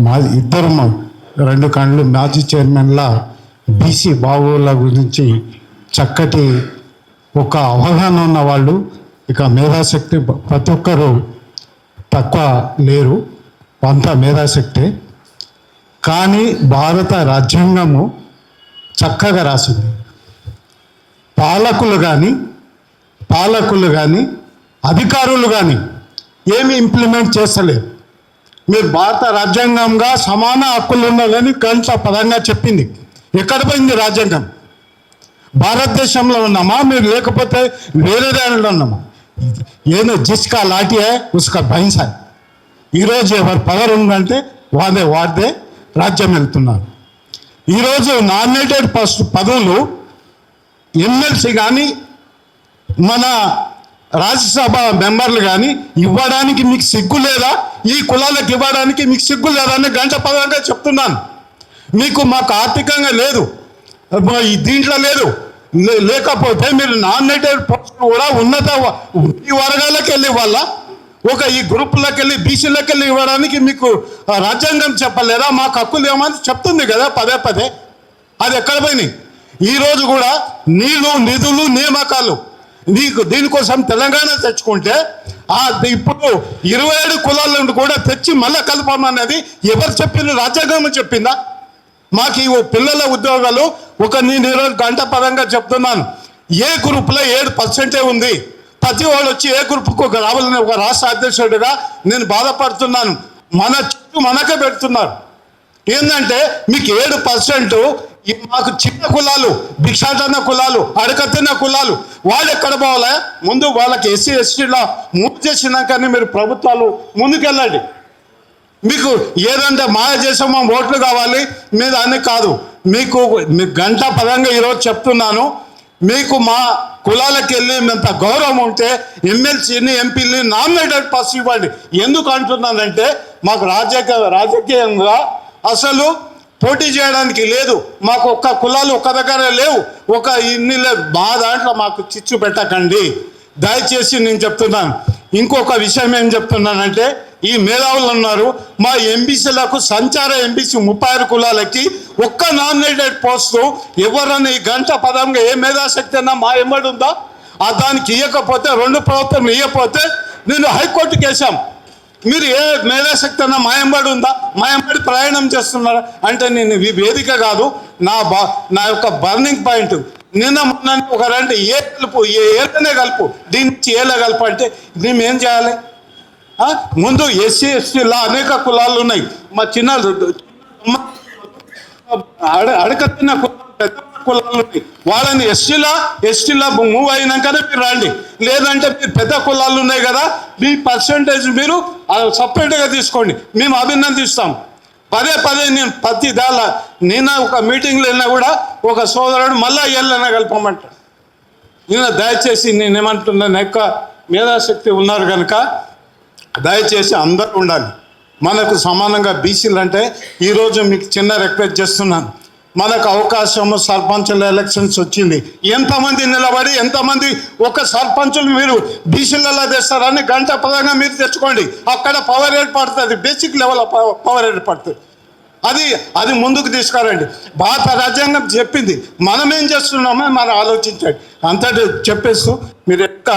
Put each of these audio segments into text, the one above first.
మా ఇద్దరు రెండు కళ్ళు మాజీ చైర్మన్ల బీసీ బాబుల గురించి చక్కటి ఒక అవగాహన ఉన్న వాళ్ళు. ఇక మేధాశక్తి ప్రతి ఒక్కరూ తక్కువ లేరు. అంతా మేధాశక్తి. కానీ భారత రాజ్యాంగము చక్కగా రాసింది. పాలకులు కానీ పాలకులు కానీ అధికారులు కానీ ఏమి ఇంప్లిమెంట్ చేస్తలేరు మీరు భారత రాజ్యాంగంగా సమాన హక్కులు ఉండాలని గంట పదంగా చెప్పింది. ఎక్కడ పోయింది రాజ్యాంగం? భారతదేశంలో ఉన్నామా? మీరు లేకపోతే వేరే దానిలో ఉన్నామా? ఏదో జిస్కా లాఠీ ఉస్కా భైన్స్ ఈరోజు ఎవరు పవర్ ఉందంటే వాదే వాడిదే రాజ్యం వెళ్తున్నారు. ఈరోజు నామినేటెడ్ పస్ట్ పదవులు ఎమ్మెల్సీ కానీ మన రాజ్యసభ మెంబర్లు కానీ ఇవ్వడానికి మీకు సిగ్గు లేదా? ఈ కులాలకు ఇవ్వడానికి మీకు సిగ్గు లేదని అని గంట పదంగా చెప్తున్నాను. మీకు మాకు ఆర్థికంగా లేదు. దీంట్లో లేదు. లేకపోతే మీరు నామినేటెడ్ పోస్ట్ కూడా ఉన్నత ఈ వర్గాలకు వెళ్ళి వాళ్ళ ఒక ఈ గ్రూపులకు వెళ్ళి బీసీలకు వెళ్ళి ఇవ్వడానికి మీకు రాజ్యాంగం చెప్పలేదా? మాకు హక్కులు ఏమని చెప్తుంది కదా పదే పదే. అది ఎక్కడ పోయినాయి ఈ రోజు కూడా నీళ్ళు నిధులు నియామకాలు. నీకు దీనికోసం తెలంగాణ తెచ్చుకుంటే ఆ ఇప్పుడు ఇరవై ఏడు కులాల నుండి కూడా తెచ్చి మళ్ళీ కలపమన్నది ఎవరు చెప్పింది? రాజ్యాంగం చెప్పిందా? మాకు ఈ పిల్లల ఉద్యోగాలు ఒక నేను ఇరవై గంట పరంగా చెప్తున్నాను. ఏ గ్రూప్లో ఏడు పర్సెంటే ఉంది? ప్రతి వాళ్ళు వచ్చి ఏ గ్రూప్కు ఒక రావాలని ఒక రాష్ట్ర అధ్యక్షుడిగా నేను బాధపడుతున్నాను. మన చుట్టూ మనకే పెడుతున్నారు. ఏంటంటే మీకు ఏడు పర్సెంట్ మాకు చిన్న కులాలు భిక్షాటన కులాలు అడకత్తిన కులాలు వాళ్ళు ఎక్కడ పోవాలా? ముందు వాళ్ళకి ఎస్సీ ఎస్టీలో మూవ్ చేసినాకనే మీరు ప్రభుత్వాలు ముందుకెళ్ళండి. మీకు ఏదంటే మాయ చేసామో ఓట్లు కావాలి మీద అని కాదు. మీకు మీకు గంట పదంగా ఈరోజు చెప్తున్నాను. మీకు మా కులాలకు వెళ్ళి ఇంత గౌరవం ఉంటే ఎమ్మెల్సీని ఎంపీని నామినేటెడ్ పాస్ ఇవ్వండి. ఎందుకు అంటున్నానంటే మాకు రాజకీయ రాజకీయంగా అసలు పోటీ చేయడానికి లేదు. మాకు ఒక్క కులాలు ఒక్క దగ్గర లేవు. ఒక ఇన్ని లేవు మా దాంట్లో మాకు చిచ్చు పెట్టకండి. దయచేసి నేను చెప్తున్నాను. ఇంకొక విషయం ఏం చెప్తున్నానంటే ఈ మేధావులు ఉన్నారు. మా ఎంబీసీలకు సంచార ఎంబీసీ ముప్పై ఆరు కులాలకి ఒక్క నామినేటెడ్ పోస్టు ఎవరన్నా ఈ గంట పదంగా ఏ మేధాశక్తి అన్నా మా ఎంబడి ఉందా? ఆ దానికి ఇవ్వకపోతే రెండు ప్రభుత్వం ఇవ్వకపోతే నేను హైకోర్టుకి వేసాం మీరు ఏ మేధాశక్తి అన్నా మాయంబడి ఉందా? మాయంబడి ప్రయాణం చేస్తున్నారా? అంటే నేను వేదిక కాదు నా బా నా యొక్క బర్నింగ్ పాయింట్. నిన్న మొన్న ఒక రెండు ఏ కలుపు ఏ ఏళ్ళనే కలుపు దీని నుంచి ఏల కలుపు అంటే మేము ఏం చేయాలి ముందు ఎస్సీ ఎస్టీలో అనేక కులాలు ఉన్నాయి. మా చిన్న అడ అడక తిన్న కులాలు పెద్ద కులాలు ఉన్నాయి. వాళ్ళని ఎస్టీలా ఎస్టీలా మూవ్ అయినాకనే మీరు రండి. లేదంటే మీరు పెద్ద కులాలు ఉన్నాయి కదా మీ పర్సంటేజ్ మీరు సపరేట్గా తీసుకోండి. మేము అభినందిస్తాం. పదే పదే నేను ప్రతి దాల నిన్న ఒక మీటింగ్లో వెళ్ళినా కూడా ఒక సోదరుడు మళ్ళా వెళ్ళినా కలపమంటాడు నిన్న దయచేసి నేను ఏమంటున్నాను ఎక్క మేధాశక్తి ఉన్నారు కనుక దయచేసి అందరూ ఉండాలి. మనకు సమానంగా బీసీలు అంటే ఈరోజు మీకు చిన్న రిక్వెస్ట్ చేస్తున్నాను. మనకు అవకాశము సర్పంచుల ఎలక్షన్స్ వచ్చింది. ఎంతమంది నిలబడి ఎంతమంది ఒక సర్పంచులు మీరు బీసీలలో తెస్తారని గంట పదంగా మీరు తెచ్చుకోండి. అక్కడ పవర్ ఏర్పడుతుంది బేసిక్ లెవెల్ పవర్ ఏర్పడుతుంది. అది అది ముందుకు తీసుకురండి. భారత రాజ్యాంగం చెప్పింది మనం ఏం చేస్తున్నామో మనం ఆలోచించండి. అంతటి చెప్పేస్తూ మీరు యొక్క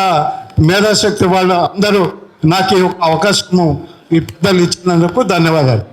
మేధాశక్తి వాళ్ళు అందరూ నాకు ఈ అవకాశము ఈ పెద్దలు ఇచ్చినందుకు ధన్యవాదాలు.